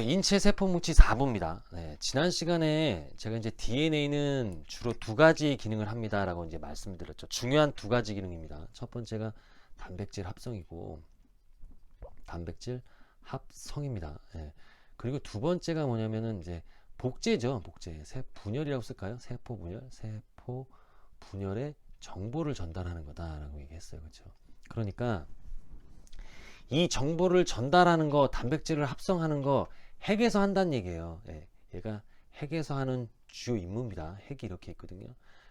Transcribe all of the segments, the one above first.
네, 인체 세포 뭉치 4부입니다. 네, 지난 시간에 제가 이제 DNA는 주로 두 가지 기능을 합니다라고 이제 말씀드렸죠. 중요한 두 가지 기능입니다. 첫 번째가 단백질 합성이고 단백질 합성입니다. 예. 그리고 두 번째가 뭐냐면은 이제 복제죠. 복제. 세 분열이라고 쓸까요? 세포 분열, 세포 분열의 정보를 전달하는 거다라고 얘기했어요. 그렇죠? 그러니까 이 정보를 전달하는 거, 단백질을 합성하는 거 핵에서 한다는 얘기예요. 예, 얘가 핵에서 하는 주요 임무입니다. 핵이 이렇게 있거든요.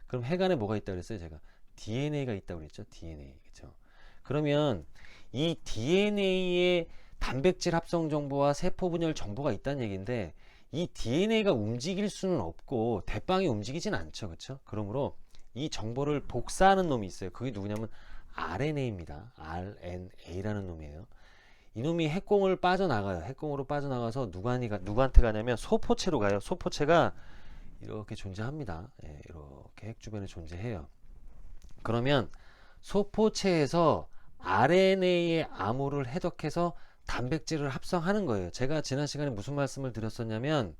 그럼 핵 안에 뭐가 있다 그랬어요? 제가 DNA가 있다고 그랬죠. DNA. 그렇죠? 그러면 이 DNA의 단백질 합성 정보와 세포 분열 정보가 있다는 얘기인데 이 DNA가 움직일 수는 없고 대빵이 움직이진 않죠. 그렇죠? 그러므로 이 정보를 복사하는 놈이 있어요. 그게 누구냐면 RNA입니다. RNA라는 놈이에요. 이놈이 핵공을 빠져나가요. 핵공으로 빠져나가서 누구한테, 누구한테 가냐면 소포체로 가요. 소포체가 이렇게 존재합니다. 예, 이렇게 핵 주변에 존재해요. 그러면 소포체에서 RNA의 암호를 해독해서 단백질을 합성하는 거예요. 제가 지난 시간에 무슨 말씀을 드렸었냐면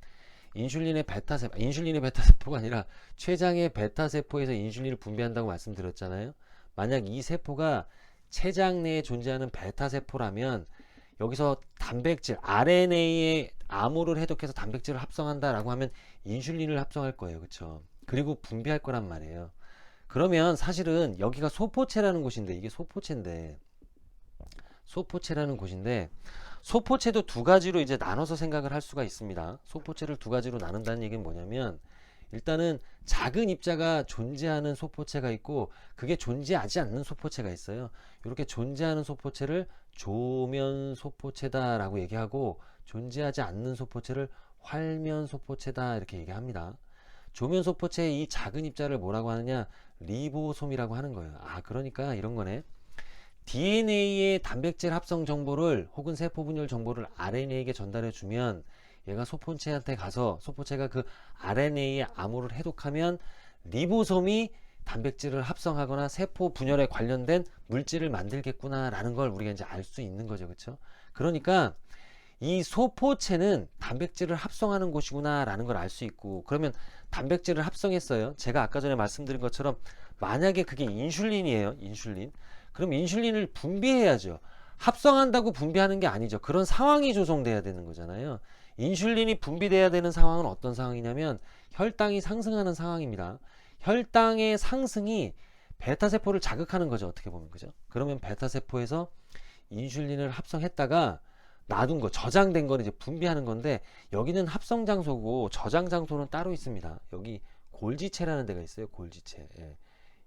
인슐린의 베타세포, 인슐린의 베타세포가 아니라 췌장의 베타세포에서 인슐린을 분비한다고 말씀드렸잖아요. 만약 이 세포가 췌장 내에 존재하는 베타세포라면 여기서 단백질, RNA의 암호를 해독해서 단백질을 합성한다라고 하면 인슐린을 합성할 거예요. 그렇죠? 그리고 분비할 거란 말이에요. 그러면 사실은 여기가 소포체라는 곳인데 이게 소포체인데 소포체라는 곳인데 소포체도 두 가지로 이제 나눠서 생각을 할 수가 있습니다. 소포체를 두 가지로 나눈다는 얘기는 뭐냐면 일단은 작은 입자가 존재하는 소포체가 있고 그게 존재하지 않는 소포체가 있어요. 이렇게 존재하는 소포체를 조면 소포체다라고 얘기하고 존재하지 않는 소포체를 활면 소포체다 이렇게 얘기합니다. 조면 소포체의 이 작은 입자를 뭐라고 하느냐 리보솜이라고 하는 거예요. 아 그러니까 이런 거네. DNA의 단백질 합성 정보를 혹은 세포 분열 정보를 RNA에게 전달해 주면 얘가 소포체한테 가서 소포체가 그 RNA의 암호를 해독하면 리보솜이 단백질을 합성하거나 세포 분열에 관련된 물질을 만들겠구나라는 걸 우리가 이제 알 수 있는 거죠. 그렇죠? 그러니까 이 소포체는 단백질을 합성하는 곳이구나라는 걸 알 수 있고 그러면 단백질을 합성했어요. 제가 아까 전에 말씀드린 것처럼 만약에 그게 인슐린이에요. 인슐린. 그럼 인슐린을 분비해야죠. 합성한다고 분비하는 게 아니죠. 그런 상황이 조성돼야 되는 거잖아요. 인슐린이 분비돼야 되는 상황은 어떤 상황이냐면 혈당이 상승하는 상황입니다. 혈당의 상승이 베타세포를 자극하는 거죠. 어떻게 보면 그죠? 그러면 베타세포에서 인슐린을 합성했다가 놔둔 거, 저장된 거는 이제 분비하는 건데 여기는 합성 장소고 저장 장소는 따로 있습니다. 여기 골지체라는 데가 있어요. 골지체. 예.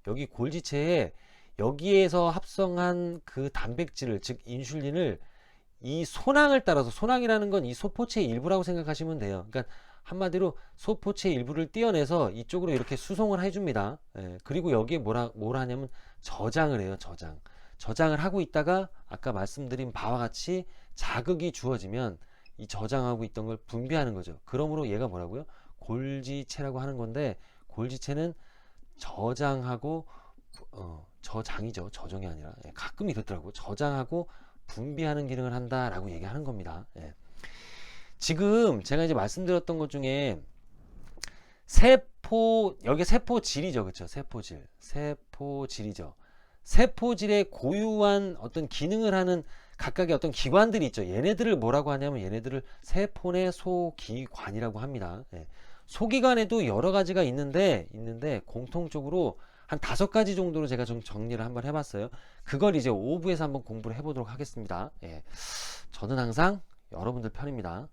여기 골지체에 여기에서 합성한 그 단백질을 즉 인슐린을 이 소낭을 따라서 소낭이라는 건 이 소포체의 일부라고 생각하시면 돼요. 그러니까 한마디로 소포체의 일부를 떼어내서 이쪽으로 이렇게 수송을 해줍니다. 예, 그리고 여기에 뭐라 뭘 하냐면 저장을 해요. 저장. 저장을 하고 있다가 아까 말씀드린 바와 같이 자극이 주어지면 이 저장하고 있던 걸 분비하는 거죠. 그러므로 얘가 뭐라고요? 골지체라고 하는 건데 골지체는 저장하고 어, 저장이죠. 저정이 아니라 예, 가끔 이렇더라고요. 저장하고 분비하는 기능을 한다라고 얘기하는 겁니다. 예. 지금 제가 이제 말씀드렸던 것 중에 세포 여기 세포질이죠, 그렇죠? 세포질, 세포질이죠. 세포질의 고유한 어떤 기능을 하는 각각의 어떤 기관들이 있죠. 얘네들을 뭐라고 하냐면 얘네들을 세포 내 소기관이라고 합니다. 예. 소기관에도 여러 가지가 있는데 있는데 공통적으로 한 다섯 가지 정도로 제가 좀 정리를 한번 해봤어요. 그걸 이제 5부에서 한번 공부를 해보도록 하겠습니다. 예. 저는 항상 여러분들 편입니다.